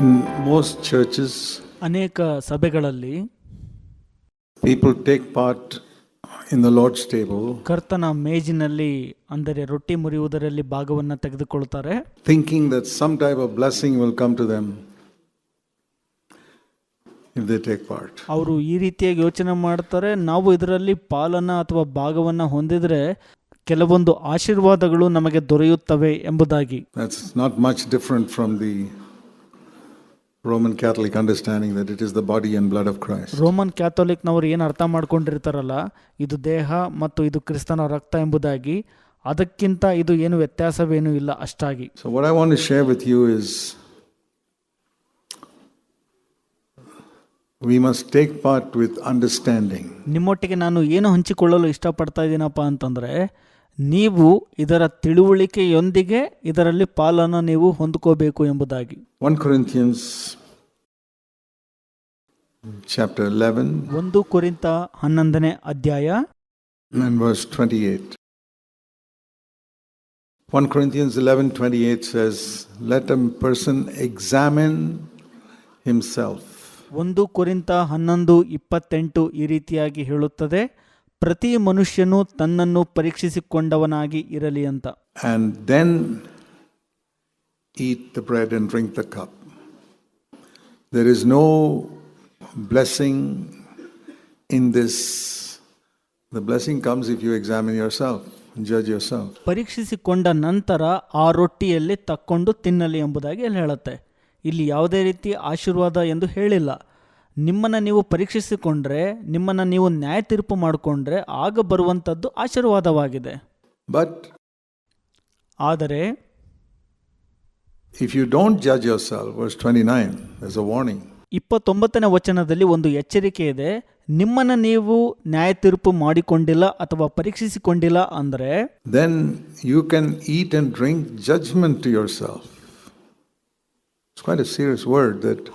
In most churches, ಅನೇಕ ಸಭೆಗಳಲ್ಲಿ people take part in the Lord's table ಕರ್ತನ ಮೇಜಿನಲ್ಲಿ ಅಂದರೆ ರೊಟ್ಟಿ ಮುರಿಯುವುದರಲ್ಲಿ ಭಾಗವನ್ನು ತೆಗೆದುಕೊಳ್ತಾರೆ thinking that some type of blessing will come to them if they take part. ಅವರು ಈ ರೀತಿಯಾಗಿ ಯೋಚನೆ ಮಾಡ್ತಾರೆ ನಾವು ಇದರಲ್ಲಿ ಪಾಲನ ಅಥವಾ ಭಾಗವನ್ನು hondidre ಕೆಲವೊಂದು ಆಶೀರ್ವಾದಗಳು ನಮಗೆ ದೊರೆಯುತ್ತವೆ ಎಂಬುದಾಗಿ That's not much different from the Roman Catholic understanding that it is the body and blood of Christ Roman ಕ್ಯಾಥೋಲಿಕ್ನವರು ಏನು ಅರ್ಥ ಮಾಡ್ಕೊಂಡಿರ್ತಾರಲ್ಲ ಇದು ದೇಹ ಮತ್ತು ಇದು ಕ್ರಿಸ್ತನ ರಕ್ತ ಎಂಬುದಾಗಿ ಅದಕ್ಕಿಂತ ಇದು ಏನು ವ್ಯತ್ಯಾಸವೇನೂ ಇಲ್ಲ ಅಷ್ಟಾಗಿ. So what I want to share with you is we must take part with understanding ನಿಮ್ಮೊಟ್ಟಿಗೆ ನಾನು ಏನು ಹಂಚಿಕೊಳ್ಳಲು ಇಷ್ಟಪಡ್ತಾ ಇದ್ದೀನಪ್ಪ ಅಂತಂದರೆ ನೀವು ಇದರ ತಿಳುವಳಿಕೆಯೊಂದಿಗೆ ಇದರಲ್ಲಿ ಪಾಲನ್ನು ನೀವು ಹೊಂದ್ಕೋಬೇಕು ಎಂಬುದಾಗಿ ಒನ್ ಕೊರಿಂಥಿಯನ್ಸ್ ಚಾಪ್ಟರ್ ಲೆವೆನ್ ಒಂದು ಕುರಿತ ಹನ್ನೊಂದನೇ ಅಧ್ಯಾಯ verse 28. 1 Corinthians 11:28 says, "Let a person examine himself." ಒಂದು ಕುರಿತ ಹನ್ನೊಂದು ಇಪ್ಪತ್ತೆಂಟು ಈ ರೀತಿಯಾಗಿ ಹೇಳುತ್ತದೆ ಪ್ರತಿ ಮನುಷ್ಯನು ತನ್ನನ್ನು ಪರೀಕ್ಷಿಸಿಕೊಂಡವನಾಗಿ ಇರಲಿ ಅಂತ. Then eat the bread and drink the cup there is no blessing in this the blessing comes if you examine yourself judge yourself ಪರೀಕ್ಷಿಸಿಕೊಂಡ ನಂತರ ಆ ರೊಟ್ಟಿಯಲ್ಲಿ ತಕ್ಕೊಂಡು ತಿನ್ನಲಿ ಎಂಬುದಾಗಿ ಅಲ್ಲಿ ಹೇಳುತ್ತೆ. ಇಲ್ಲಿ ಯಾವುದೇ ರೀತಿ ಆಶೀರ್ವಾದ ಎಂದು ಹೇಳಿಲ್ಲ. ನಿಮ್ಮನ್ನು ನೀವು ಪರೀಕ್ಷಿಸಿಕೊಂಡ್ರೆ ನಿಮ್ಮನ್ನು ನೀವು ನ್ಯಾಯ ತೀರ್ಪು ಮಾಡಿಕೊಂಡ್ರೆ ಆಗ ಬರುವಂಥದ್ದು ಆಶೀರ್ವಾದವಾಗಿದೆ. ಬಟ್ ಆದರೆ if you don't judge yourself verse 29, is a warning ಇಪ್ಪತ್ತೊಂಬತ್ತನೇ ವಚನದಲ್ಲಿ ಒಂದು ಎಚ್ಚರಿಕೆ ಇದೆ. ನಿಮ್ಮನ್ನು ನೀವು ನ್ಯಾಯ ತೀರ್ಪು ಮಾಡಿಕೊಂಡಿಲ್ಲ ಅಥವಾ ಪರೀಕ್ಷಿಸಿಕೊಂಡಿಲ್ಲ ಅಂದರೆ then you can eat and drink judgment to yourself. It's quite a serious word that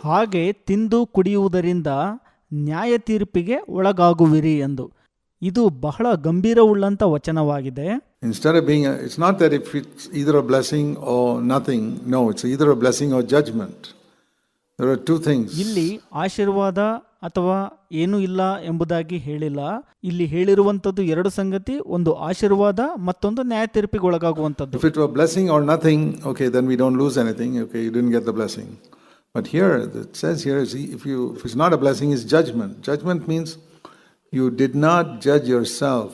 ಹಾಗೆ ತಿಂದು ಕುಡಿಯುವುದರಿಂದ ನ್ಯಾಯ ತೀರ್ಪಿಗೆ ಒಳಗಾಗುವಿರಿ ಎಂದು ಇದು ಬಹಳ ಗಂಭೀರವುಳ್ಳಂಥ ವಚನವಾಗಿದೆ Instead of being, a, it's not that if it's either a blessing or nothing. No, it's either a blessing or judgment. There are two things. ಇಲ್ಲಿ ಆಶೀರ್ವಾದ ಅಥವಾ ಏನೂ ಇಲ್ಲ ಎಂಬುದಾಗಿ ಹೇಳಿಲ್ಲ. ಇಲ್ಲಿ ಹೇಳಿರುವಂಥದ್ದು ಎರಡು ಸಂಗತಿ ಒಂದು ಆಶೀರ್ವಾದ ಮತ್ತೊಂದು ನ್ಯಾಯ ತೀರ್ಪಿಗೆ ಒಳಗಾಗುವಂಥದ್ದು it it blessing are nothing okay then we we don't lose okay you you get the blessing but But here, it says here, is if you if it's not a blessing, judgement judgment. Judgment means you did not judge yourself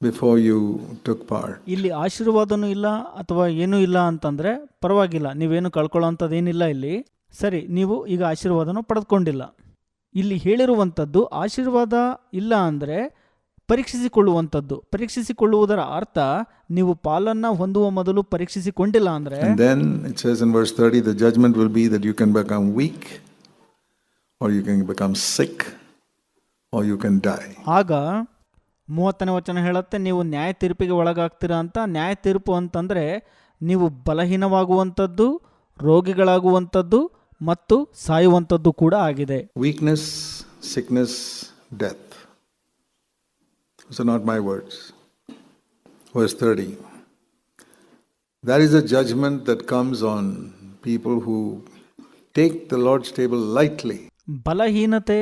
before you took part. ಇಲ್ಲಿ ಆಶೀರ್ವಾದನೂ ಇಲ್ಲ ಅಥವಾ ಏನೂ ಇಲ್ಲ ಅಂತಂದ್ರೆ ಪರವಾಗಿಲ್ಲ. ನೀವೇನು ಕಳ್ಕೊಳ್ಳೋಂಥದ್ದು ಏನಿಲ್ಲ ಇಲ್ಲಿ. ಸರಿ ನೀವು ಈಗ ಆಶೀರ್ವಾದನ ಪಡೆದುಕೊಂಡಿಲ್ಲ. ಇಲ್ಲಿ ಹೇಳಿರುವಂಥದ್ದು ಆಶೀರ್ವಾದ ಇಲ್ಲ ಅಂದರೆ ಪರೀಕ್ಷಿಸಿಕೊಳ್ಳುವಂಥದ್ದು ಪರೀಕ್ಷಿಸಿಕೊಳ್ಳುವುದರ ಅರ್ಥ ನೀವು ಪಾಲನ್ನ ಹೊಂದುವ ಮೊದಲು ಪರೀಕ್ಷಿಸಿಕೊಂಡಿಲ್ಲ ಅಂದರೆ And then it says in verse 30, the judgment will be that you can become weak, or you can become sick, or you can die. ಆಗ ಮೂವತ್ತನೇ ವಚನ ಹೇಳುತ್ತೆ ನೀವು ನ್ಯಾಯ ತೀರ್ಪಿಗೆ ಒಳಗಾಗ್ತೀರಾ ಅಂತ ನ್ಯಾಯ ತೀರ್ಪು ಅಂತಂದರೆ ನೀವು ಬಲಹೀನವಾಗುವಂಥದ್ದು ರೋಗಿಗಳಾಗುವಂಥದ್ದು ಮತ್ತು ಸಾಯುವಂಥದ್ದು ಕೂಡ ಆಗಿದೆ. Weakness sickness death not my words verse thirty that is a judgment that comes on people who take the Lord's table lightly ಬಲಹೀನತೆ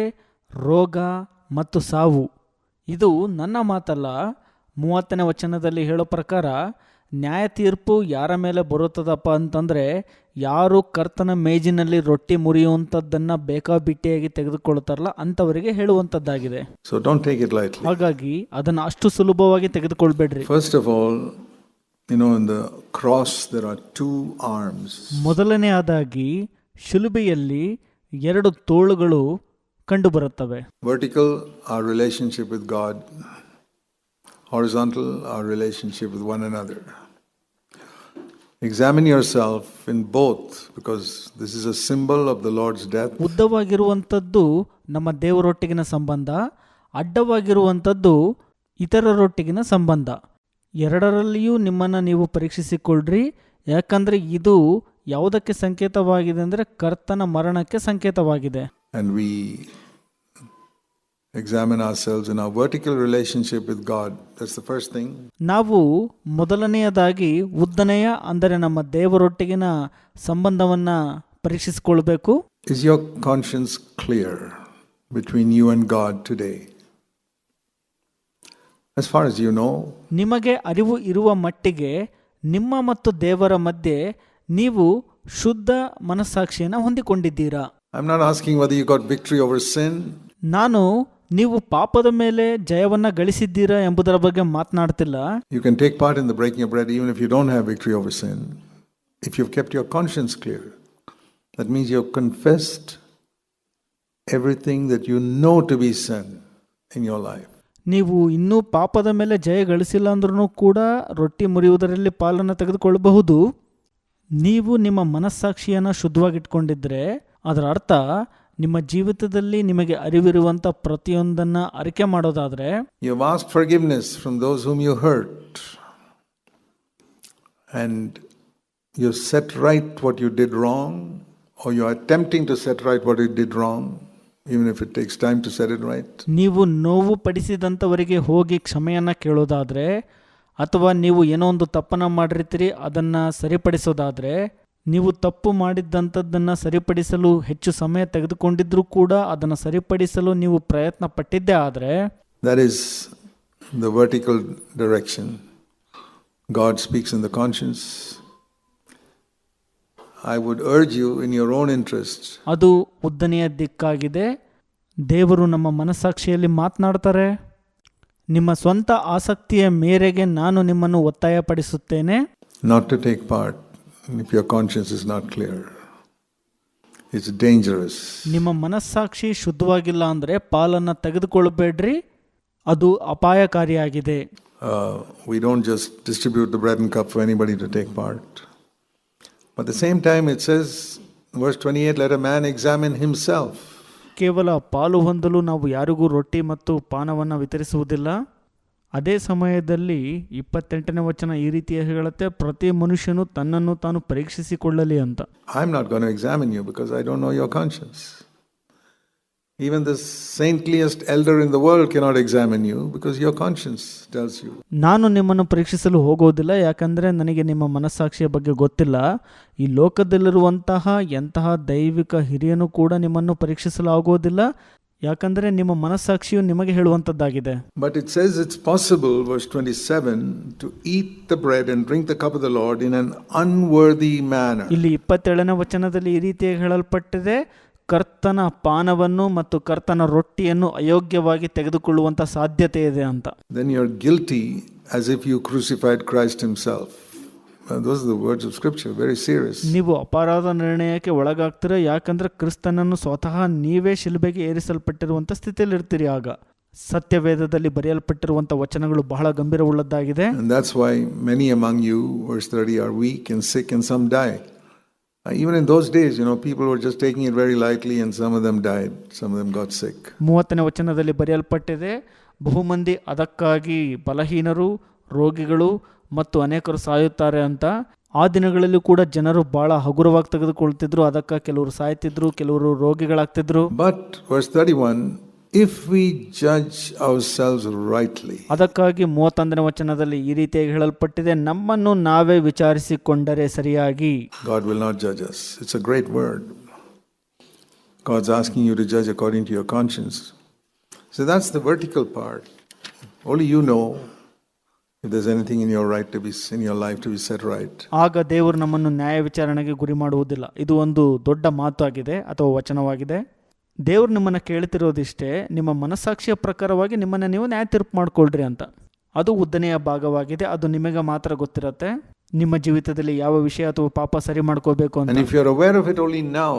ರೋಗ ಮತ್ತು ಸಾವು. ಇದು ನನ್ನ ಮಾತಲ್ಲ. ಮೂವತ್ತನೇ ವಚನದಲ್ಲಿ ಹೇಳೋ ಪ್ರಕಾರ ನ್ಯಾಯ ತೀರ್ಪು ಯಾರ ಮೇಲೆ ಬರುತ್ತದಪ್ಪ ಅಂತಂದರೆ ಯಾರು ಕರ್ತನ ಮೇಜಿನಲ್ಲಿ ರೊಟ್ಟಿ ಮುರಿಯುವಂಥದ್ದನ್ನು ಬೇಕಾಬಿಟ್ಟಿಯಾಗಿ ತೆಗೆದುಕೊಳ್ತಾರಲ್ಲ ಅಂಥವರಿಗೆ ಹೇಳುವಂಥದ್ದಾಗಿದೆ so don't take it light ಹಾಗಾಗಿ ಅದನ್ನು ಅಷ್ಟು ಸುಲಭವಾಗಿ ತೆಗೆದುಕೊಳ್ಬೇಡ್ರಿ first of all you in in cross cross are two arms. ಮೊದಲನೆಯದಾಗಿ ಶಿಲುಬೆಯಲ್ಲಿ ಎರಡು ತೋಳುಗಳು ಕಂಡುಬರುತ್ತವೆ vertical our relationship with God. Horizontal, our relationship with one another. Examine yourself in both because this is a symbol of the Lord's death. ಉದ್ದವಾಗಿರುವಂಥದ್ದು ನಮ್ಮ ದೇವರೊಟ್ಟಿಗಿನ ಸಂಬಂಧ ಅಡ್ಡವಾಗಿರುವಂಥದ್ದು ಇತರರೊಟ್ಟಿಗಿನ ಸಂಬಂಧ ಎರಡರಲ್ಲಿಯೂ ನಿಮ್ಮನ್ನು ನೀವು ಪರೀಕ್ಷಿಸಿಕೊಳ್ಳ್ರಿ ಯಾಕಂದರೆ ಇದು ಯಾವುದಕ್ಕೆ ಸಂಕೇತವಾಗಿದೆ ಅಂದರೆ ಕರ್ತನ ಮರಣಕ್ಕೆ ಸಂಕೇತವಾಗಿದೆ And we examine ourselves in our vertical relationship with God. That's the first thing. ನಾವು ಮೊದಲನೆಯದಾಗಿ ಉದ್ದನೆಯ ಅಂದರೆ ನಮ್ಮ ದೇವರೊಟ್ಟಿಗಿನ ಸಂಬಂಧವನ್ನ ಪರೀಕ್ಷಿಸಿಕೊಳ್ಬೇಕು Is your conscience clear between you and God today? As far as you know, ನಿಮಗೆ ಅರಿವು ಇರುವ ಮಟ್ಟಿಗೆ ನಿಮ್ಮ ಮತ್ತು ದೇವರ ಮಧ್ಯೆ ನೀವು ಶುದ್ಧ ಮನಸ್ಸಾಕ್ಷಿಯನ್ನು ಹೊಂದಿಕೊಂಡಿದ್ದೀರಾ I'm not asking whether you got victory over sin. ನಾನು ನೀವು ಪಾಪದ ಮೇಲೆ ಜಯವನ್ನ ಗಳಿಸಿದ್ದೀರಾ ಎಂಬುದರ ಬಗ್ಗೆ ಮಾತನಾಡ್ತಿಲ್ಲ you can take part in the breaking of bread even if you don't have victory over sin. If you've kept your conscience clear, that means you've confessed everything that you know to be sin in your life. ನೀವು ಇನ್ನೂ ಪಾಪದ ಮೇಲೆ ಜಯ ಗಳಿಸಿಲ್ಲ ಅಂದ್ರೂ ಕೂಡ ರೊಟ್ಟಿ ಮುರಿಯುವುದರಲ್ಲಿ ಪಾಲನ್ನು ತೆಗೆದುಕೊಳ್ಳಬಹುದು ನೀವು ನಿಮ್ಮ ಮನಸ್ಸಾಕ್ಷಿಯನ್ನು ಶುದ್ಧವಾಗಿಟ್ಕೊಂಡಿದ್ರೆ ಅದರ ಅರ್ಥ ನಿಮ್ಮ ಜೀವಿತದಲ್ಲಿ ನಿಮಗೆ ಅರಿವಿರುವಂಥ ಪ್ರತಿಯೊಂದನ್ನು ಅರಿಕೆ ಮಾಡೋದಾದರೆ You've asked forgiveness from those whom you hurt. And you set right what you did wrong, or you're attempting to set right what you did wrong, even if it takes time to set it right. ನೀವು ನೋವು ಪಡಿಸಿದಂಥವರಿಗೆ ಹೋಗಿ ಕ್ಷಮೆಯನ್ನು ಕೇಳೋದಾದರೆ ಅಥವಾ ನೀವು ಏನೋ ಒಂದು ತಪ್ಪನ್ನು ಮಾಡಿರ್ತೀರಿ ಅದನ್ನು ಸರಿಪಡಿಸೋದಾದರೆ ನೀವು ತಪ್ಪು ಮಾಡಿದ್ದಂಥದ್ದನ್ನು ಸರಿಪಡಿಸಲು ಹೆಚ್ಚು ಸಮಯ ತೆಗೆದುಕೊಂಡಿದ್ರೂ ಕೂಡ ಅದನ್ನು ಸರಿಪಡಿಸಲು ನೀವು ಪ್ರಯತ್ನ ಪಟ್ಟಿದ್ದೇ ಆದರೆ That is the vertical direction God speaks in the conscience. I would urge you, in your own interest ಅದು ಉದ್ದನೆಯ ದಿಕ್ಕಾಗಿದೆ. ದೇವರು ನಮ್ಮ ಮನಸ್ಸಾಕ್ಷಿಯಲ್ಲಿ ಮಾತನಾಡ್ತಾರೆ. ನಿಮ್ಮ ಸ್ವಂತ ಆಸಕ್ತಿಯ ಮೇರೆಗೆ ನಾನು ನಿಮ್ಮನ್ನು ಒತ್ತಾಯಪಡಿಸುತ್ತೇನೆ. To take take part if your conscience is not clear. It's dangerous. ನಿಮ್ಮ ಮನಸ್ಸಾಕ್ಷಿ ಶುದ್ಧವಾಗಿಲ್ಲ ಅಂದರೆ ಪಾಲನ್ನು ತೆಗೆದುಕೊಳ್ಬೇಡ್ರಿ ಅದು ಅಪಾಯಕಾರಿಯಾಗಿದೆ Uh, we don't just distribute the bread and cup for anybody to take part. But at the same time, it says, verse 28, let a man examine himself. ಕೇವಲ ಪಾಲು ಹೊಂದಲು ನಾವು ಯಾರಿಗೂ ರೊಟ್ಟಿ ಮತ್ತು ಪಾನವನ್ನು ವಿತರಿಸುವುದಿಲ್ಲ ಅದೇ ಸಮಯದಲ್ಲಿ ಇಪ್ಪತ್ತೆಂಟನೇ ವಚನ ಈ ರೀತಿ ಹೇಳುತ್ತೆ ಪ್ರತಿ ಮನುಷ್ಯನು ತನ್ನನ್ನು ತಾನು ಪರೀಕ್ಷಿಸಿಕೊಳ್ಳಲಿ ಅಂತ. I am not gonna examine you because I don't know your conscience even the saintliest elder in the world cannot examine you because your conscience tells you ನಾನು ನಿಮ್ಮನ್ನು ಪರೀಕ್ಷಿಸಲು ಹೋಗೋದಿಲ್ಲ ಯಾಕಂದರೆ ನನಗೆ ನಿಮ್ಮ ಮನಸ್ಸಾಕ್ಷಿಯ ಬಗ್ಗೆ ಗೊತ್ತಿಲ್ಲ. ಈ ಲೋಕದಲ್ಲಿರುವಂತಹ ಎಂತಹ ದೈವಿಕ ಹಿರಿಯನು ಕೂಡ ನಿಮ್ಮನ್ನು ಪರೀಕ್ಷಿಸಲು ಆಗೋದಿಲ್ಲ ಯಾಕಂದ್ರೆ ನಿಮ್ಮ ಮನಸ್ಸಾಕ್ಷಿಯು ನಿಮಗೆ ಹೇಳುವಂತದ್ದಾಗಿದೆ. But it says it's possible verse twenty seven to eat the bread and drink the cup the Lord in an unworthy manner ಇಲ್ಲಿ ಇಪ್ಪತ್ತೇಳನೇ ವಚನದಲ್ಲಿ ಈ ರೀತಿಯಾಗಿ ಹೇಳಲ್ಪಟ್ಟಿದೆ ಕರ್ತನ ಪಾನವನ್ನು ಮತ್ತು ಕರ್ತನ ರೊಟ್ಟಿಯನ್ನು ಅಯೋಗ್ಯವಾಗಿ ತೆಗೆದುಕೊಳ್ಳುವಂತ ಸಾಧ್ಯತೆ ಇದೆ ಅಂತ. Then you are guilty as if you crucified Christ himself Uh, those are the words of Scripture, very serious. ನೀವು ಅಪರಾಧ ನಿರ್ಣಯಕ್ಕೆ ಒಳಗಾಗ್ತೀರ ಯಾಕಂದ್ರೆ ಕ್ರಿಸ್ತನನ್ನು ಸ್ವತಃ ನೀವೇ ಶಿಲ್ಬೆಗೆ ಏರಿಸಲ್ಪಟ್ಟಿರುವಂಥ ಸ್ಥಿತಿಯಲ್ಲಿ ಇರ್ತೀರಿ ಆಗ ಸತ್ಯವೇದದಲ್ಲಿ ಬರೆಯಲ್ಪಟ್ಟಿರುವಂಥ ವಚನಗಳು ಬಹಳ ಗಂಭೀರವುಳ್ಳದ್ದಾಗಿದೆ And that's why many among you, verse 30, are weak and sick, and some die. Uh, even in those days, you know, people were just taking it very lightly, and some of them died, some of them got sick. ಮೂವತ್ತನೇ ವಚನದಲ್ಲಿ ಬರೆಯಲ್ಪಟ್ಟಿದೆ ಬಹುಮಂದಿ ಅದಕ್ಕಾಗಿ ಬಲಹೀನರು ರೋಗಿಗಳು ಮತ್ತು ಅನೇಕರು ಸಾಯುತ್ತಾರೆ ಅಂತ ಆ ದಿನಗಳಲ್ಲಿ ಕೂಡ ಜನರು ಬಹಳ ಹಗುರವಾಗಿ ತೆಗೆದುಕೊಳ್ತಿದ್ರು. ಅದಕ್ಕೆ ಕೆಲವರು ಸಾಯ್ತಿದ್ರು ಕೆಲವರು ರೋಗಿಗಳಾಗ್ತಿದ್ರು. But, verse 31, if we judge ourselves rightly ಅದಕ್ಕಾಗಿ ಮೂವತ್ತೊಂದನೇ ವಚನದಲ್ಲಿ ಈ ರೀತಿಯಾಗಿ ಹೇಳಲ್ಪಟ್ಟಿದೆ ನಮ್ಮನ್ನು ನಾವೇ ವಿಚಾರಿಸಿಕೊಂಡರೆ ಸರಿಯಾಗಿ. God will not judge us it's a great word God's asking you to judge according to your conscience. So that's the vertical part. Only you know if there's anything in your right to be in your life to be set right. ಆಗ ದೇವರು ನಮ್ಮನ್ನು ನ್ಯಾಯ ವಿಚಾರಣೆಗೆ ಗುರಿ ಮಾಡುವುದಿಲ್ಲ. ಇದು ಒಂದು ದೊಡ್ಡ ಮಾತು ಆಗಿದೆ ಅಥವಾ ವಚನವಾಗಿದೆ. ದೇವರು ನಿಮ್ಮನ್ನು ಕೇಳ್ತಿರೋದಿಷ್ಟೇ ನಿಮ್ಮ ಮನಸ್ಸಾಕ್ಷಿಯ ಪ್ರಕಾರವಾಗಿ ನಿಮ್ಮನ್ನು ನೀವು ನ್ಯಾಯ ತೀರ್ಪು ಮಾಡಿಕೊಳ್ಳ್ರಿ ಅಂತ. ಅದು ಉದ್ದನೆಯ ಭಾಗವಾಗಿದೆ ಅದು ನಿಮಗೆ ಮಾತ್ರ ಗೊತ್ತಿರುತ್ತೆ. ನಿಮ್ಮ ಜೀವಿತದಲ್ಲಿ ಯಾವ ವಿಷಯ ಅಥವಾ ಪಾಪ ಸರಿ ಮಾಡ್ಕೋಬೇಕು ಅಂತ. And if you're aware of it only now,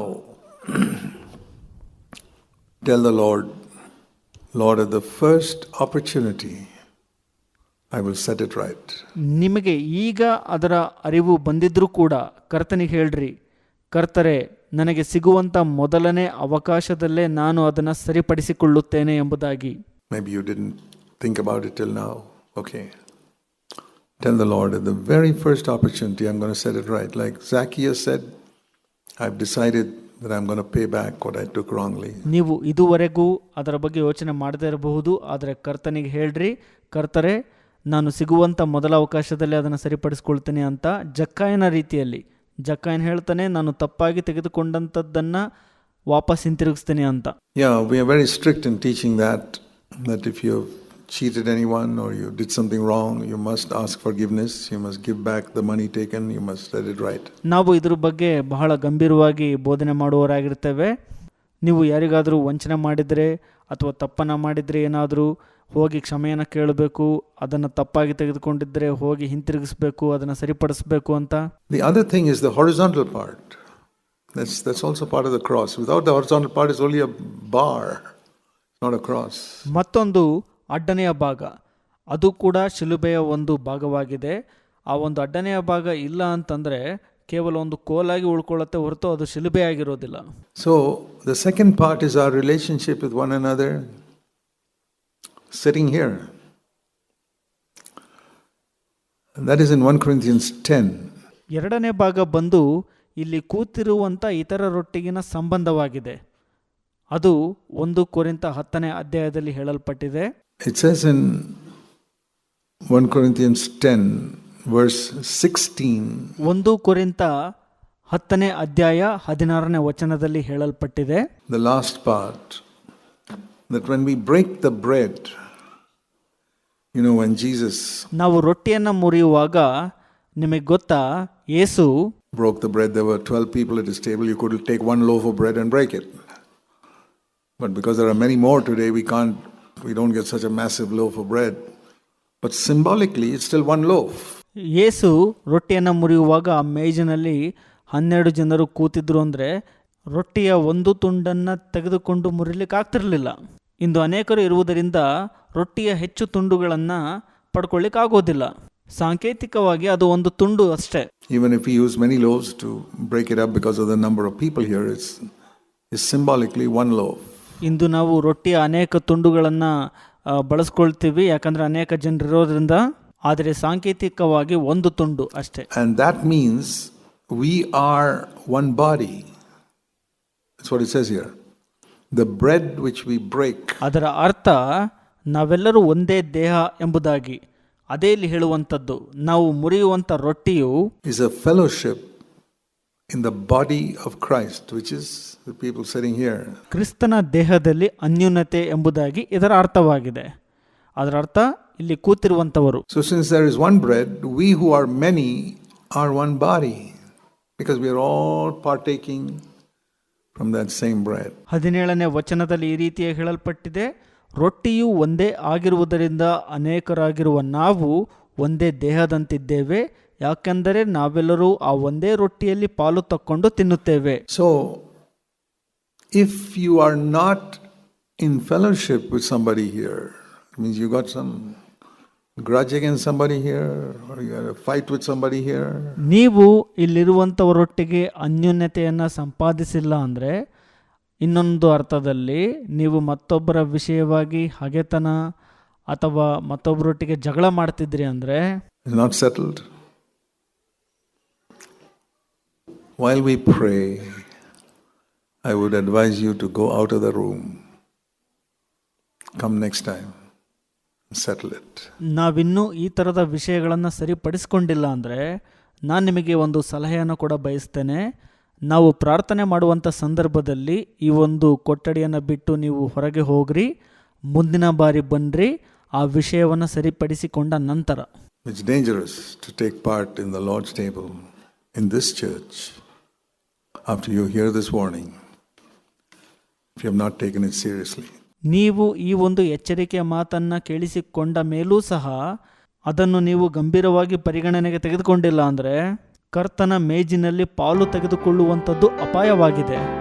tell the Lord, Lord, at the first opportunity, I will set it right ನಿಮಗೆ ಈಗ ಅದರ ಅರಿವು ಬಂದಿದ್ರೂ ಕೂಡ ಕರ್ತನಿಗೆ ಹೇಳ್ರಿ ಕರ್ತರೆ ನನಗೆ ಸಿಗುವಂಥ ಮೊದಲನೇ ಅವಕಾಶದಲ್ಲೇ ನಾನು ಅದನ್ನು ಸರಿಪಡಿಸಿಕೊಳ್ಳುತ್ತೇನೆ ಎಂಬುದಾಗಿ Maybe you didn't think about it till now. Okay Tell the Lord at the very first opportunity, I'm going to set it right. Like Zacchaeus said, I've decided that I'm going to pay back what I took wrongly. ನೀವು ಇದುವರೆಗೂ ಅದರ ಬಗ್ಗೆ ಯೋಚನೆ ಮಾಡದೇ ಇರಬಹುದು ಆದರೆ ಕರ್ತನಿಗೆ ಹೇಳ್ರಿ ಕರ್ತರೆ ನಾನು ಸಿಗುವಂಥ ಮೊದಲ ಅವಕಾಶದಲ್ಲಿ ಅದನ್ನು ಸರಿಪಡಿಸ್ಕೊಳ್ತೇನೆ ಅಂತ ಜಕ್ಕಾಯನ ರೀತಿಯಲ್ಲಿ ಜಕ್ಕಾಯನ್ ಹೇಳ್ತಾನೆ ನಾನು ತಪ್ಪಾಗಿ ತೆಗೆದುಕೊಂಡಂಥದ್ದನ್ನು ವಾಪಸ್ ಹಿಂತಿರುಗಿಸ್ತೇನೆ ಅಂತ. Yeah we are very strict in teaching that that if you cheated anyone or you did something wrong you must ask for forgiveness you must give back the money taken you must let it right ನಾವು ಇದ್ರ ಬಗ್ಗೆ ಬಹಳ ಗಂಭೀರವಾಗಿ ಬೋಧನೆ ಮಾಡುವವರಾಗಿರ್ತೇವೆ. ನೀವು ಯಾರಿಗಾದರೂ ವಂಚನೆ ಮಾಡಿದರೆ ಅಥವಾ ತಪ್ಪನ್ನು ಮಾಡಿದರೆ ಏನಾದರೂ ಹೋಗಿ ಕ್ಷಮೆಯನ್ನು ಕೇಳಬೇಕು ಅದನ್ನು ತಪ್ಪಾಗಿ ತೆಗೆದುಕೊಂಡಿದ್ದರೆ ಹೋಗಿ ಹಿಂತಿರುಗಿಸಬೇಕು ಅದನ್ನು ಸರಿಪಡಿಸಬೇಕು ಅಂತ? The other thing is the horizontal part that's that's also part of the cross without the horizontal part is only a bar not a cross ಮತ್ತೊಂದು ಅಡ್ಡನೆಯ ಭಾಗ. ಅದು ಕೂಡ ಶಿಲುಬೆಯ ಒಂದು ಭಾಗವಾಗಿದೆ. ಆ ಒಂದು ಅಡ್ಡನೆಯ ಭಾಗ ಇಲ್ಲ ಅಂತಂದರೆ ಕೇವಲ ಒಂದು ಕೋಲಾಗಿ ಉಳ್ಕೊಳ್ಳುತ್ತೆ ಹೊರತು ಅದು ಶಿಲುಬೆ ಆಗಿರೋದಿಲ್ಲ so the second part is our relationship with one another sitting here. And that is in 1 Corinthians 10. ಎರಡನೇ ಭಾಗ ಬಂದು ಇಲ್ಲಿ ಕೂತಿರುವಂಥ ಇತರರೊಟ್ಟಿಗಿನ ಸಂಬಂಧವಾಗಿದೆ ಅದು ಒಂದು ಕೊರಿಂತ ಹತ್ತನೇ ಅಧ್ಯಾಯದಲ್ಲಿ ಹೇಳಲ್ಪಟ್ಟಿದೆ It says in 1 Corinthians 10, verse 16, ಒಂದು ಕೊರಿಂತ ಹತ್ತನೇ ಅಧ್ಯಾಯ ಹದಿನಾರನೇ ವಚನದಲ್ಲಿ ಹೇಳಲ್ಪಟ್ಟಿದೆ the last part, that when we break the bread, you know, when Jesus ನಾವು ರೊಟ್ಟಿಯನ್ನು ಮುರಿಯುವಾಗ ನಿಮಗೆ ಗೊತ್ತಾ ಯೇಸು broke the bread, there were 12 people at his table. You could take one loaf of bread and break it. But because there are many more today, we can't, we don't get such a massive loaf of bread. But symbolically, it's still one loaf. ಯೇಸು ರೊಟ್ಟಿಯನ್ನು ಮುರಿಯುವಾಗ ಆ ಮೇಜಿನಲ್ಲಿ ಹನ್ನೆರಡು ಜನರು ಕೂತಿದ್ರು ಅಂದರೆ ರೊಟ್ಟಿಯ ಒಂದು ತುಂಡನ್ನು ತೆಗೆದುಕೊಂಡು ಮುರಿಲಿಕ್ಕೆ ಆಗ್ತಿರಲಿಲ್ಲ ಇಂದು ಅನೇಕರು ಇರುವುದರಿಂದ ರೊಟ್ಟಿಯ ಹೆಚ್ಚು ತುಂಡುಗಳನ್ನು ಪಡ್ಕೊಳ್ಳಿಕ್ಕಾಗೋದಿಲ್ಲ. ಸಾಂಕೇತಿಕವಾಗಿ ಅದು ಒಂದು ತುಂಡು ಅಷ್ಟೇ. Even if use many loaves to break it up because of the number of people here it's is symbolically one loaf ಇಂದು ನಾವು ರೊಟ್ಟಿಯ ಅನೇಕ ತುಂಡುಗಳನ್ನು ಬಳಸ್ಕೊಳ್ತೀವಿ. ಯಾಕಂದರೆ ಅನೇಕ ಜನರು ಇರೋದ್ರಿಂದ ಆದರೆ ಸಾಂಕೇತಿಕವಾಗಿ ಒಂದು ತುಂಡು ಅಷ್ಟೇ. And that means we are one body sorry says here The bread which we break ಅದರ ಅರ್ಥ ನಾವೆಲ್ಲರೂ ಒಂದೇ ದೇಹ ಎಂಬುದಾಗಿ ಅದೇ ಇಲ್ಲಿ ಹೇಳುವಂಥದ್ದು ನಾವು ಮುರಿಯುವಂಥ ರೊಟ್ಟಿಯು is a fellowship in the body of Christ, which is the people sitting here. ಕ್ರಿಸ್ತನ ದೇಹದಲ್ಲಿ ಅನ್ಯೂನತೆ ಎಂಬುದಾಗಿ ಇದರ ಅರ್ಥವಾಗಿದೆ ಅದರ ಅರ್ಥ ಇಲ್ಲಿ ಕೂತಿರುವಂಥವರು So, since there is one bread, we who are many are one body because we are all partaking from that same bread ಹದಿನೇಳನೇ ವಚನದಲ್ಲಿ ಈ ರೀತಿಯ ಹೇಳಲ್ಪಟ್ಟಿದೆ ರೊಟ್ಟಿಯು ಒಂದೇ ಆಗಿರುವುದರಿಂದ ಅನೇಕರಾಗಿರುವ ನಾವು ಒಂದೇ ದೇಹದಂತಿದ್ದೇವೆ ಯಾಕೆಂದರೆ ನಾವೆಲ್ಲರೂ ಆ ಒಂದೇ ರೊಟ್ಟಿಯಲ್ಲಿ ಪಾಲು ತಕ್ಕೊಂಡು ತಿನ್ನುತ್ತೇವೆ. So if you are not in fellowship with somebody here means you got some grudge against somebody here fight with somebody here ನೀವು ಇಲ್ಲಿರುವಂಥವರೊಟ್ಟಿಗೆ ಅನ್ಯೋನ್ಯತೆಯನ್ನು ಸಂಪಾದಿಸಿಲ್ಲ ಅಂದರೆ ಇನ್ನೊಂದು ಅರ್ಥದಲ್ಲಿ ನೀವು ಮತ್ತೊಬ್ಬರ ವಿಷಯವಾಗಿ ಹಗೆತನ ಅಥವಾ ಮತ್ತೊಬ್ಬರೊಟ್ಟಿಗೆ ಜಗಳ ಮಾಡ್ತಿದ್ರಿ ಅಂದರೆ not settled while we pray I would advise you to go out of the room come next time settle it. ನಾವಿನ್ನೂ ಈ ಥರದ ವಿಷಯಗಳನ್ನು ಸರಿಪಡಿಸ್ಕೊಂಡಿಲ್ಲ ಅಂದರೆ ನಾನು ನಿಮಗೆ ಒಂದು ಸಲಹೆಯನ್ನು ಕೂಡ ಬಯಸ್ತೇನೆ ನಾವು ಪ್ರಾರ್ಥನೆ ಮಾಡುವಂಥ ಸಂದರ್ಭದಲ್ಲಿ ಈ ಒಂದು ಕೊಠಡಿಯನ್ನು ಬಿಟ್ಟು ನೀವು ಹೊರಗೆ ಹೋಗ್ರಿ ಮುಂದಿನ ಬಾರಿ ಬನ್ನಿರಿ ಆ ವಿಷಯವನ್ನು ಸರಿಪಡಿಸಿಕೊಂಡ ನಂತರ It's dangerous to take part in the Lord's table in this church after you hear this warning if you have not taken it seriously. ನೀವು ಈ ಒಂದು ಎಚ್ಚರಿಕೆಯ ಮಾತನ್ನು ಕೇಳಿಸಿಕೊಂಡ ಮೇಲೂ ಸಹ ಅದನ್ನು ನೀವು ಗಂಭೀರವಾಗಿ ಪರಿಗಣನೆಗೆ ತೆಗೆದುಕೊಂಡಿಲ್ಲ ಅಂದರೆ ಕರ್ತನ ಮೇಜಿನಲ್ಲಿ ಪಾಲು ತೆಗೆದುಕೊಳ್ಳುವಂಥದ್ದು ಅಪಾಯವಾಗಿದೆ.